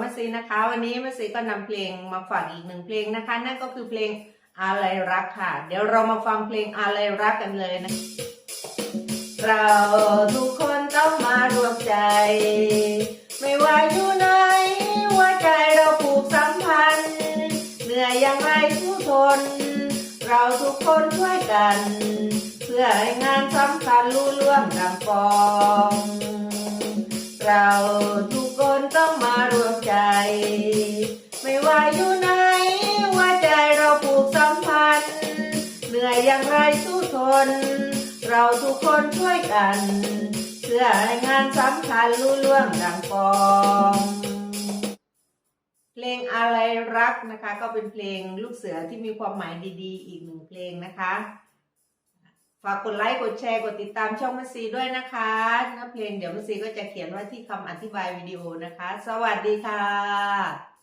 มัสซีนะคะ วันนี้มัสซีก็นำเพลงมาฝากอีกหนึ่งเพลงนะคะ นั่นก็คือเพลงอะไรรักค่ะ เดี๋ยวเรามาฟังเพลงอะไรรักกันเลยนะ เราทุกคนต้องมารวมใจ ไม่ว่าอยู่ไหนหัวใจเราผูกสัมพันธ์เหนื่อยอย่างไรสู้ทน เราทุกคนช่วยกัน เพื่อให้งานสำคัญรุ่ล่วงดังกอง เราทุ ไม่ว่าอยู่ไหนหัวใจเราผูกสัมพันธ์ เหนื่อยอย่างไรสู้ทน เราทุกคนช่วยกัน เพื่อให้งานสำคัญรุ่ล่วงดังกองเพลงอะไรรักนะคะ ก็เป็นเพลงลูกเสือที่มีความหมายดีๆ อีกหนึ่งเพลงนะคะ ฝากกดไลค์ กดแชร์ กดติดตามช่องมัซีด้วยนะคะเนื้อเพลงเดี๋ยวมัซีก็จะเขียนไว้ที่คำอธิบายวิดีโอนะคะ สวัสดีค่ะ